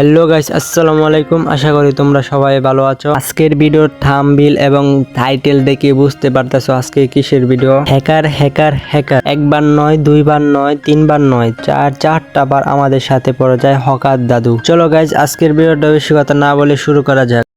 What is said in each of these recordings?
Hello guys আসসালামু আলাইকুম আশা করি তোমরা সবাই ভালো আছো। আজকের ভিডিও থাম বিল এবং টাইটেল দেখে বুঝতে পারতেছো আজকে কিসের ভিডিও হ্যাকার হ্যাকার হ্যাকার একবার নয়, দুইবার নয়, তিনবার নয়, চার, চারটা বার আমাদের সাথে পড়ে যায় হকার দাদু। চলো গাইস আজকের ভিডিওটা বেশি কথা না বলে শুরু করা যাক।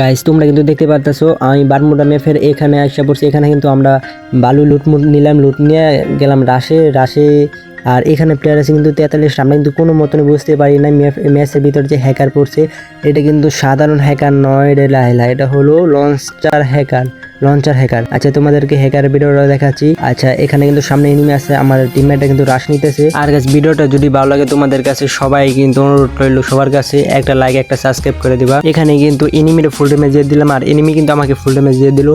গাইস তোমরা কিন্তু দেখতে পারতেছো, আমি বারমুডা মেফের এখানে আসা পড়ছি। এখানে কিন্তু আমরা বালু লুটমুট নিলাম, লুট নিয়ে গেলাম রাশে রাশে আর এখানে প্লেয়ার আছে কিন্তু তেতাল্লিশ আমরা কিন্তু কোনো মতন বুঝতে পারি না ম্যাচের ভিতরে যে হ্যাকার পড়ছে। এটা কিন্তু সাধারণ হ্যাকার নয় রে এটা হলো লঞ্চার হ্যাকার লঞ্চার হ্যাকার আচ্ছা তোমাদেরকে হ্যাকার ভিডিওটা দেখাচ্ছি। আচ্ছা এখানে কিন্তু সামনে এনিমি আছে, আমার টিমমেটটা কিন্তু রাশ নিতেছে। আর গাছ ভিডিওটা যদি ভালো লাগে তোমাদের কাছে, সবাই কিন্তু অনুরোধ রইল সবার কাছে, একটা লাইক একটা সাবস্ক্রাইব করে দিবা। এখানে কিন্তু এনিমির ফুল ড্যামেজ দিয়ে দিলাম, আর এনিমি কিন্তু আমাকে ফুল ড্যামেজ দিয়ে দিল।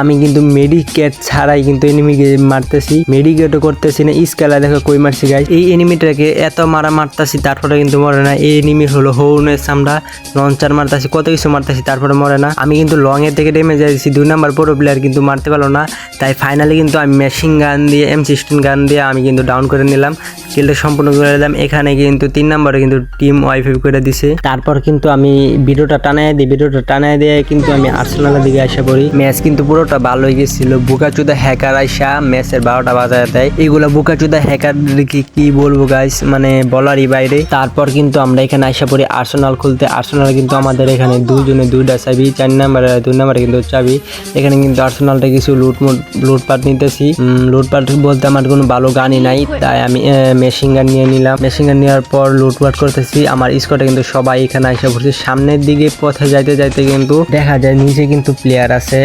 আমি কিন্তু মেডিকেট ছাড়াই কিন্তু এনিমিকে মারতেছি। মেডিকেটও করতেছি না স্কেলা দেখো কই মারছি গাইজ এই এনিমিটাকে এত মারা মারতাছি, তারপরে কিন্তু মরে না। এই এনিমি হলো হৌনের সামরা লঞ্চার মারতাছি, কত কিছু মারতাছি, তারপরে মরে না। আমি কিন্তু লং এর থেকে ড্যামেজ দিয়েছি দুই নাম্বার পুরো প্লেয়ার কিন্তু মারতে পারল না। তাই ফাইনালি কিন্তু আমি মেশিন গান দিয়ে এম সিক্সটিন গান দিয়ে আমি কিন্তু ডাউন করে নিলাম। কিলটা সম্পূর্ণ করে দিলাম এখানে কিন্তু তিন নম্বরে কিন্তু টিম ওয়াইফাই করে দিছে। তারপর কিন্তু আমি ভিডিওটা টানায় দিই, ভিডিওটা টানায় দিয়ে কিন্তু আমি আর্সেনালের দিকে আসা পড়ি ম্যাচ কিন্তু পুরোটা ভালো হয়ে গেছিল বুকাচুদা হ্যাকার আইসা ম্যাচের বারোটা বাজায় দেয়। এগুলো বুকাচুদা হ্যাকার কি কি বলব গাইস মানে বলারই বাইরে। তারপর কিন্তু আমরা এখানে আসা পড়ি আর্সেনাল খুলতে। আর্সেনাল কিন্তু আমাদের এখানে দুজনে দুইটা চাবি, চার নাম্বারে দুই নাম্বারে কিন্তু চাবি। এখানে কিন্তু আর্সেনালটা কিছু লুটমুট লুটপাট নিতেছি। লুটপাট বলতে আমার কোনো ভালো গানই নাই, তাই আমি মেশিন গান নিয়ে নিলাম। মেশিন গান নেওয়ার পর লুটপাট করতেছি। আমার স্কোয়াডে কিন্তু সবাই এখানে এসে পড়ছে সামনের দিকে পথে যাইতে যাইতে কিন্তু দেখা যায় নিচে কিন্তু প্লেয়ার আছে।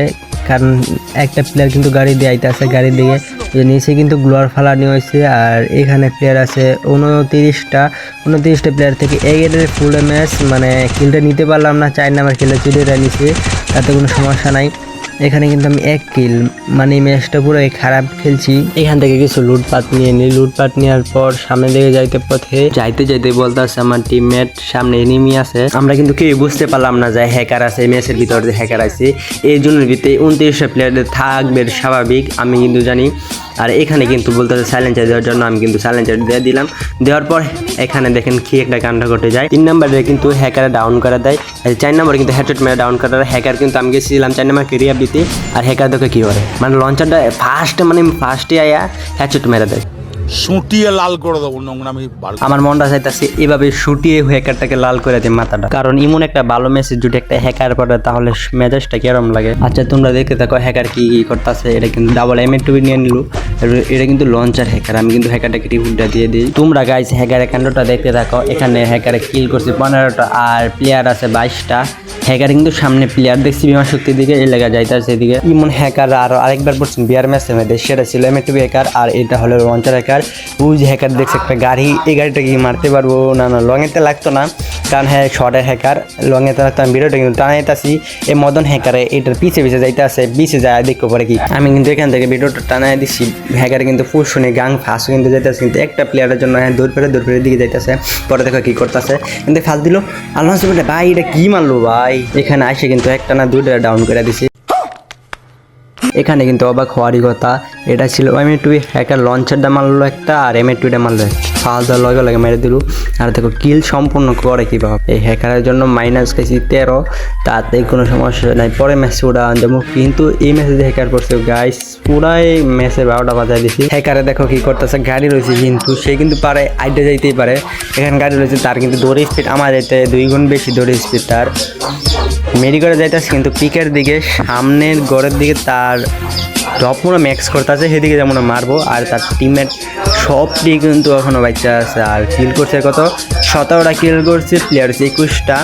কারণ একটা প্লেয়ার কিন্তু গাড়ি দিয়ে আইতে আছে গাড়ির দিকে। যে নিচে কিন্তু গ্লোয়ার ফালানি হয়েছে আর এখানে প্লেয়ার আছে উনতিরিশটা উনতিরিশটা প্লেয়ার থেকে এগের ফুল ম্যাচ মানে কিলটা নিতে পারলাম না, চার নাম্বার কিলটা চুরিরা নিচে তাতে কোনো সমস্যা নাই। এখানে কিন্তু আমি এক কিল মানে ম্যাচটা পুরো খারাপ খেলছি। এখান থেকে কিছু লুটপাট নিয়ে নিই লুটপাট নেওয়ার পর সামনে দিকে যাইতে পথে যাইতে যাইতে বলতে আছে আমার টিমমেট সামনে এনিমি আছে। আমরা কিন্তু কেউ বুঝতে পারলাম না যে হ্যাকার আছে ম্যাচের ভিতর যে হ্যাকার আছে। এই জন্য ভিতরে উনত্রিশটা প্লেয়ারদের থাকবে স্বাভাবিক, আমি কিন্তু জানি। আর এখানে কিন্তু বলতে হবে সাইলেন্সার দেওয়ার জন্য আমি কিন্তু সাইলেন্সার দিয়ে দিলাম। দেওয়ার পর এখানে দেখেন কি একটা কাণ্ড ঘটে যায়। তিন নম্বরে কিন্তু হ্যাকার ডাউন করা দেয়। চার নম্বরে কিন্তু হেডশট মেরে ডাউন করে দেয়। হ্যাকার কিন্তু আমি গেছিলাম, চার নম্বর কেরিয়ার দিতে। আর হ্যাকার দেখে কী করে মানে লঞ্চারটা ফার্স্ট মানে ফার্স্টে আয়া হেডশট মেরে দেয়। সুটিয়ে লাল করে দেবো নোংরামি আমার মনটা চাইতেছে এভাবে শুটিয়ে হ্যাকারটাকে লাল করে দিই মাথাটা। কারণ ইমন একটা ভালো মেসেজ যদি একটা হ্যাকার পড়ে তাহলে মেজাজটা কিরম লাগে? আচ্ছা তোমরা দেখতে থাকো হ্যাকার কি কি করতেছে এটা কিন্তু ডাবল এম টুবি নিয়ে নিল। এটা কিন্তু লঞ্চার হ্যাকার আমি কিন্তু হ্যাকারটাকে রিপুটটা দিয়ে দিই। তোমরা গাইস হ্যাকার অ্যাকাউন্টটা দেখতে থাকো এখানে হ্যাকারে কিল করছে পনেরোটা আর প্লেয়ার আছে বাইশটা। হ্যাকার কিন্তু সামনে প্লেয়ার দেখছি বিমান শক্তির দিকে এলাকা যাইতেছে এদিকে ইমন হ্যাকার আর আরেকবার পড়ছেন বিয়ার ম্যাচের মধ্যে সেটা ছিল এম টু হ্যাকার আর এটা হলো লঞ্চার হ্যাকার যে হ্যাকার দেখছে একটা গাড়ি, এই গাড়িটা কি মারতে পারব? না না লংয়েতে লাগতো না। কারণ হ্যাঁ শর্টের হ্যাকার লংয়েতে লাগতো আমি ভিডিওটা কিন্তু টানাইতেছি এই মদন হ্যাকারে এটার পিছে পিছে যাইতে আছে, পিছে যায় দেখতে পারে কি। আমি কিন্তু এখান থেকে ভিডিওটা টানাই দিচ্ছি হ্যাকারে কিন্তু ফুল শুনে গাং ফাঁস কিন্তু যাইতেছে, কিন্তু একটা প্লেয়ারের জন্য হ্যাঁ দূর ফেরে দূর ফেরে দিকে যাইতেছে। পরে দেখো কি করতেছে। কিন্তু ফাঁস দিল। আল্লাহ ভাই, এটা কি মারলো ভাই? এখানে আসে কিন্তু একটা না দুইটা ডাউন করে দিছি। এখানে কিন্তু অবাক হওয়ারই কথা, এটা ছিল এম টু হ্যাকার লঞ্চারটা মারলো একটা আর এম টুটা মারলো একটা। ফাল দেওয়ার লগে লগে মেরে দিল। আর দেখো কিল সম্পূর্ণ করে কীভাবে? এই হ্যাকারের জন্য মাইনাস খাইছি তেরো। তাতে কোনো সমস্যা নাই। পরে ম্যাচে ওটা যাব কিন্তু এই ম্যাচে যে হ্যাকার করছে। গাইস পুরাই ম্যাচের বারোটা বাজায় দিছি। হ্যাকারে দেখো কি করতেছে, গাড়ি রয়েছে কিন্তু, সে কিন্তু পারে, আইডে যাইতেই পারে। এখানে গাড়ি রয়েছে, তার কিন্তু দৌড়ে স্পিড আমার যেতে দুই গুণ বেশি দৌড়ে স্পিড তার। মেরি করে যাইতেছে কিন্তু পিকের দিকে, সামনের গড়ের দিকে তার টপ মোড়া ম্যাক্স করতেছে সেদিকে যেমন মারবো, আর তার টিমমেট সবটি কিন্তু এখনও বাচ্চা আছে। আর কিল করছে কত? সতেরোটা কিল করছে প্লেয়ার হচ্ছে একুশটা।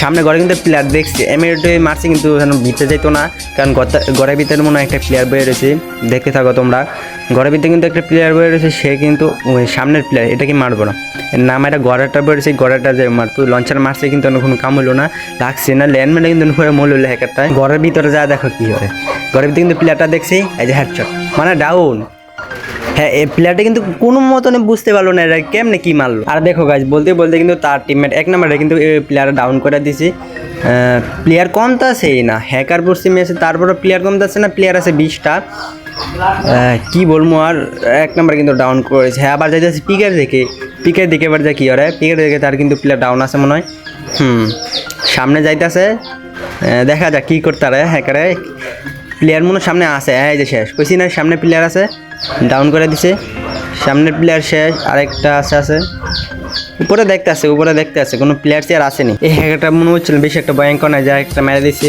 সামনে ঘরে কিন্তু প্লেয়ার দেখছি। এমিরেটে মারছে কিন্তু ভিতরে যেত না। কারণ ঘরের ভিতরে মনে হয় একটা প্লেয়ার বয়ে রয়েছে। দেখতে থাকো তোমরা। ঘরের ভিতরে কিন্তু একটা প্লেয়ার বয়ে রয়েছে, সে কিন্তু সামনের প্লেয়ার এটাকে মারবো না। নাম এটা গড়াটা রয়েছে, গড়াটা যে মারতো লঞ্চার মারছে কিন্তু কোনো কাম হলো না। লাগছে না ল্যান্ডম্যানে কিন্তু পুরো মূল হলো হ্যাকারটা ঘরের ভিতরে যা দেখো কি হয় ঘরের ভিতরে কিন্তু প্লেয়ারটা দেখছি, এই যে হেডশট মানে ডাউন হ্যাঁ এই প্লেয়ারটা কিন্তু কোনো মতনে বুঝতে পারল না এরা কেমনে কি মারলো। আর দেখো গাছ বলতে বলতে কিন্তু তার টিমমেট এক নম্বরে কিন্তু প্লেয়ার ডাউন করে দিছি প্লেয়ার কমতে আছে না হ্যাকার পড়ছি মেসে তারপরে প্লেয়ার কমতে আছে না প্লেয়ার আছে বিশটা। কি বলব আর, এক নম্বর কিন্তু ডাউন করেছে। হ্যাঁ আবার যাইতেছে পিকের দেখে পিকের দিকে এবার যা কি হয় পিকের দিকে তার কিন্তু প্লেয়ার ডাউন আছে মনে হয়। হুম, সামনে যাইতেছে। দেখা যাক কী করতে হ্যাকারে প্লেয়ার মনে সামনে আছে এই যে শেষ। কইছি না সামনে প্লেয়ার আছে। ডাউন করে দিছে। সামনের প্লেয়ার শেষ আরেকটা আছে আছে। উপরে দেখতে আছে, উপরে দেখতে আছে, কোনো প্লেয়ার চেয়ার আসেনি। এই হ্যাকারটা মনে হচ্ছিল বেশি একটা ভয়ঙ্কর নয় যা একটা মেরে দিছে।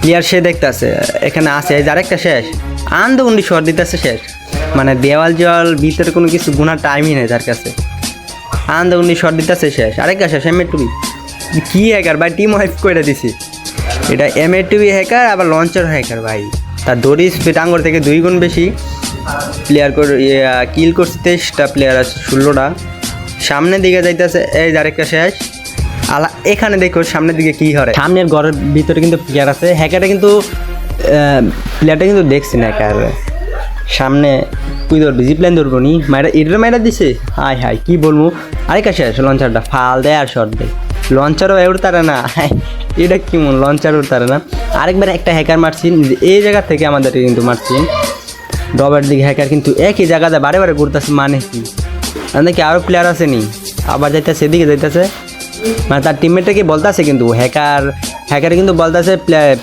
প্লেয়ার সে দেখতে আছে, এখানে আছে, এই যে আরেকটা শেষ। আন্দগুন্ডি শট দিতেছে শেষ। মানে দেওয়াল জল ভিতরে কোনো কিছু গুণার টাইমই নেই তার কাছে। আন্দগুন্ডি শট দিতেছে শেষ। আরেকটা শেষ এম টুবি কি হ্যাকার ভাই টিম ওয়াইফ করে দিছি। এটা এম এ টুবি হ্যাকার আবার লঞ্চার হ্যাকার ভাই। তার দড়ি স্পিড থেকে দুই গুণ বেশি। প্লেয়ার করে কিল করছে তেইশটা প্লেয়ার আছে, ষোলোটা। সামনের দিকে যাইতেছে, এই আরেকটা শেষ। আলা, এখানে দেখো সামনের দিকে কি হয়। সামনের ঘরের ভিতরে কিন্তু প্লেয়ার আছে। হ্যাকারটা কিন্তু প্লেয়ারটা কিন্তু দেখছি না হ্যাকার সামনে, তুই ধরবি জিপ্লাইন ধরবো নি। মায়েরা এটার মায়েরা দিছে? হাই হাই কি বলব? আরেকটা শেষ লঞ্চারটা ফাল দেয় আর শর্ট দেয় লঞ্চারও উঠতারে না। এটা কি মন লঞ্চার উঠতারে না। আরেকবার একটা হ্যাকার মারছি, এই জায়গা থেকে আমাদের কিন্তু মারছি। ডবের দিকে হ্যাকার কিন্তু একই জায়গাতে বারে বারে ঘুরতেছে মানে কি? দেখি আরও প্লেয়ার আছে নি? আবার যাইতেছে, এদিকে যাইতেছে। মানে তার টিমমেটটাকে বলতেছে কিন্তু? হ্যাকার হ্যাকার কিন্তু বলতেছে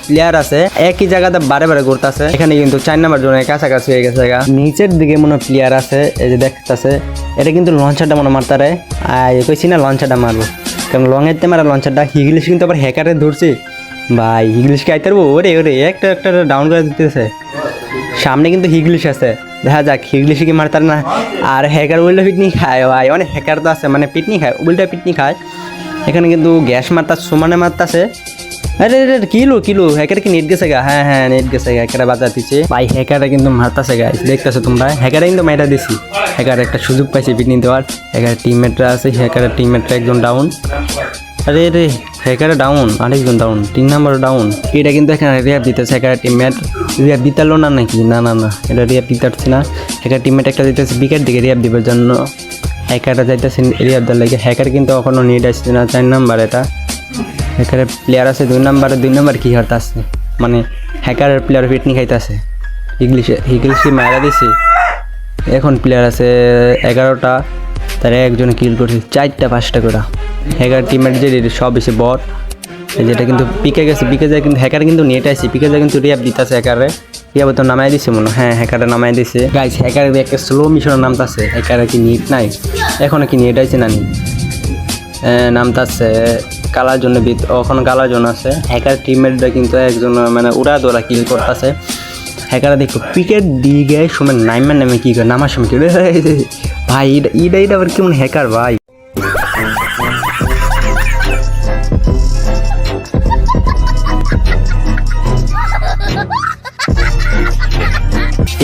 প্লেয়ার আছে, একই জায়গাতে বারে বারে ঘুরতেছে। এখানে কিন্তু চার নাম্বার জনের কাছাকাছি হয়ে গেছে। নিচের দিকে মনে প্লেয়ার আছে, এই যে দেখতেছে। এটা কিন্তু লঞ্চারটা মনে মারতারে আর কইছি না লঞ্চারটা মারবো। কারণ লংয়ের মারা লঞ্চারটা হিগলিশ কিন্তু আবার হ্যাকারে ধরছে। ভাই হিগলিশকে আইতে পারব ওরে ওরে, একটা একটা ডাউন করে দিতেছে। সামনে কিন্তু হিগলিশ আছে। দেখা যাক, হিগলিশ কি মারতার না। আর হ্যাকার উল্টা পিটনি খায়, ভাই। অনেক হ্যাকার তো আছে মানে পিটনি খায়, উল্টা পিটনি খায়। এখানে কিন্তু গ্যাস মারতার সমানে মারতাছে। আরে রে কিলো কিলো হ্যাকার কি নেট গেছে গা? হ্যাঁ হ্যাঁ নেট গেছে গা হ্যাকারে বাজার দিচ্ছে ভাই হ্যাকারে কিন্তু মারতাছে গা দেখতেছো তোমরা? হ্যাকারে কিন্তু মাইটা দিছি। হ্যাকার একটা সুযোগ পাইছে পিটনি দেওয়ার। হ্যাকার টিমমেটরা আছে হ্যাকারের টিমমেটরা একজন ডাউন আরে রে হ্যাকারে ডাউন আরেকজন ডাউন তিন নাম্বার ডাউন এটা কিন্তু এখানে রিয়াপ দিতেছে হ্যাকার টিমমেট রিয়াপ দিতালো না নাকি? না না না, এটা রিয়াপ দিতে পারছি না। হ্যাকার টিমমেট একটা দিতেছে বিকেট দিকে রিয়াপ দিবার জন্য। হ্যাকারটা যাইতেছে রিয়াপ দেওয়ার লাগে। হ্যাকার কিন্তু এখনও নিট আসছে না, চার নাম্বার এটা হ্যাকারের প্লেয়ার আছে, দুই নাম্বারে দুই নাম্বার কি আসছে মানে হ্যাকারের প্লেয়ার পিটনি খাইতেছে। ইংলিশে ইংলিশে মায়েরা দিছে। এখন প্লেয়ার আছে এগারোটা। তারা একজনে কিল করছে চারটা, পাঁচটা করে। হ্যাকার টিমের যে সব এসে বট যেটা কিন্তু পিকে গেছে, পিকে যায় কিন্তু হ্যাকার কিন্তু নেট আছে পিকে যায় কিন্তু রিয়াব দিতেছে হ্যাকারে রিয়াব তো নামাই দিছে মনে হ্যাঁ। হ্যাকারে নামাই দিছে। গাইস হ্যাকারের একটা স্লো মিশনের নামতাছে হ্যাকারে কি নেট নাই? এখনও কি নেট আছে না নামতাছে কালার জন্য ওখানে কালার জন্য আছে হ্যাকার টিমমেটরা কিন্তু একজন মানে উড়া দোড়া কিল করতেছে। হ্যাকারা দেখো পিকেট দিয়ে গিয়ে সময় নাইমের নামে কি করে, নামার সময় কি? ভাই এটা এটা আবার কেমন হ্যাকার ভাই?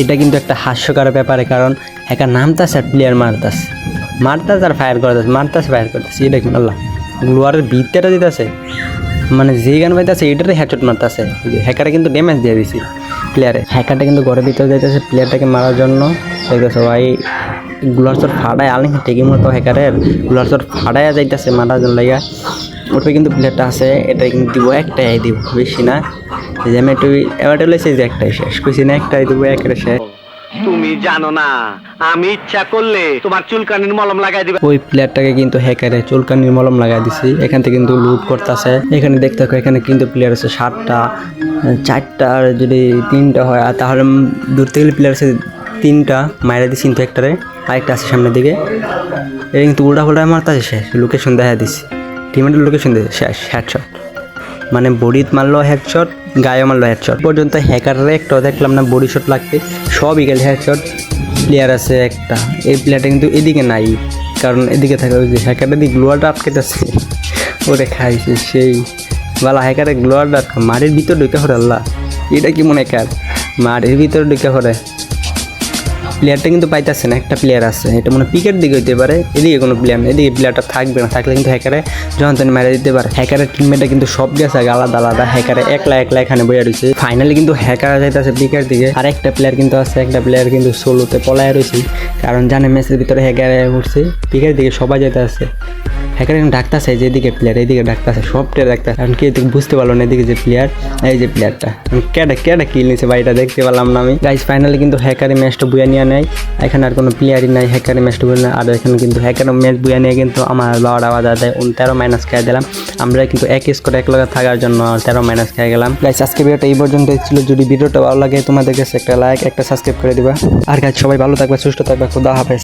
এটা কিন্তু একটা হাস্যকর ব্যাপারে, কারণ হ্যাকার নামতাছে আর প্লেয়ার মারতাছে। মারতাছে আর ফায়ার করতেছে, মারতাছে ফায়ার করতেছে। এটা কি আল্লাহ। গ্লোয়ারের ভিতরে দিতেছে মানে যে গান পাইতেছে এটারে হ্যাডশট মারতেছে। হ্যাকারে কিন্তু ড্যামেজ দিয়ে দিছি প্লেয়ারে হ্যাকারটা কিন্তু ঘরের ভিতরে যাইতেছে প্লেয়ারটাকে মারার জন্য। দেখতেছে, ভাই গুলার ফাটায়, আলি ঠিকই মতো হ্যাকারেরগুলার চট ফাটায় যাইতেছে মারার জন্য লাগা। ওটা কিন্তু প্লেয়ারটা আছে এটা কিন্তু দিব, একটাই দিব, বেশি না। যে আমি একটু এবার যে একটাই শেষ, কইছি না, একটাই দিব একটা শেষ। তুমি জানো না। আমি ইচ্ছা করলে তোমার চুলকানির মলম লাগাই দিবে। ওই প্লেয়ারটাকে কিন্তু হ্যাকারে চুলকানির মলম লাগাই দিছি। এখান থেকে কিন্তু লুট করতেছে। এখানে দেখতে থাকো, এখানে কিন্তু প্লেয়ার আছে সাতটা, চারটা, আর যদি তিনটা হয়, আর তাহলে দূর থেকে প্লেয়ার আছে তিনটা। মাইরা দিছি কিন্তু একটারে। আরেকটা আছে সামনের দিকে। এটা কিন্তু উল্টা ফুল্টা মারতেছে শেষ লোকেশন দেখা দিছি। টিমের লোকেশন দিয়ে শেষ হেডশট মানে বডিত মারলো হেডশট গায়ে মারলো হেডশট পর্যন্ত হ্যাকাররে একটা দেখলাম না বডি শট লাগতে সবই গেল হেডশট প্লেয়ার আছে একটা, এই প্লেয়ারটা কিন্তু এদিকে নাই, কারণ এদিকে থাকে ওই যে হ্যাকারটা দিয়ে গ্লোয়ারটা আটকেতেছে ওরে খাইছে সেই, বালা হ্যাকারে গ্লোয়ারটা আটকা, মাটির ভিতর ঢুকে হরে আল্লাহ। এটা কি মনে কার মাটির ভিতর ঢুকে করে প্লেয়ারটা কিন্তু পাইতেছে না, একটা প্লেয়ার আছে। এটা মনে পিকের দিকে হইতে পারে, এদিকে কোনো প্লেয়ার নেই, এদিকে প্লেয়ারটা থাকবে না, থাকলে কিন্তু হ্যাকারে জনতন তেন মেরে দিতে পারে। হ্যাকারের টিমমেটটা কিন্তু সব গেছে আলাদা আলাদা হ্যাকারে একলা একলা এখানে বইয়া রয়েছে ফাইনালি কিন্তু হ্যাকার যাইতেছে পিকের দিকে। আর একটা প্লেয়ার কিন্তু আছে, একটা প্লেয়ার কিন্তু সোলোতে পলায় রয়েছে কারণ জানে ম্যাচের ভিতরে হ্যাকারে উঠছে পিকের দিকে সবাই যেতে আছে হ্যাকার কিন্তু ডাকতেছে যেদিকে প্লেয়ার এইদিকে ডাকতেছে সব প্লেয়ার ডাকতেছে কারণ কি এদিকে বুঝতে পারল না এদিকে যে প্লেয়ার এই যে প্লেয়ারটা কেডা কেডা কিল ভাই, এটা দেখতে পারলাম না আমি। গাইজ ফাইনালি কিন্তু হ্যাকারি ম্যাচটা বুয়া নিয়ে নেয়। এখানে আর কোনো প্লেয়ারই নাই হ্যাকারি ম্যাচটা বুয়া আর এখানে কিন্তু হ্যাকার ম্যাচ বুয়া নিয়ে কিন্তু আমার বারোটা দেয় উন তেরো মাইনাস খেয়ে দিলাম। আমরা কিন্তু এক স্কোর এক লগে থাকার জন্য তেরো মাইনাস খেয়ে গেলাম। গাইজ আজকে ভিডিওটা এই পর্যন্ত ছিল। যদি ভিডিওটা ভালো লাগে তোমাদের কাছে একটা লাইক একটা সাবস্ক্রাইব করে দিবা। আর গাইজ সবাই ভালো থাকবে, সুস্থ থাকবে, খুদা হাফেজ।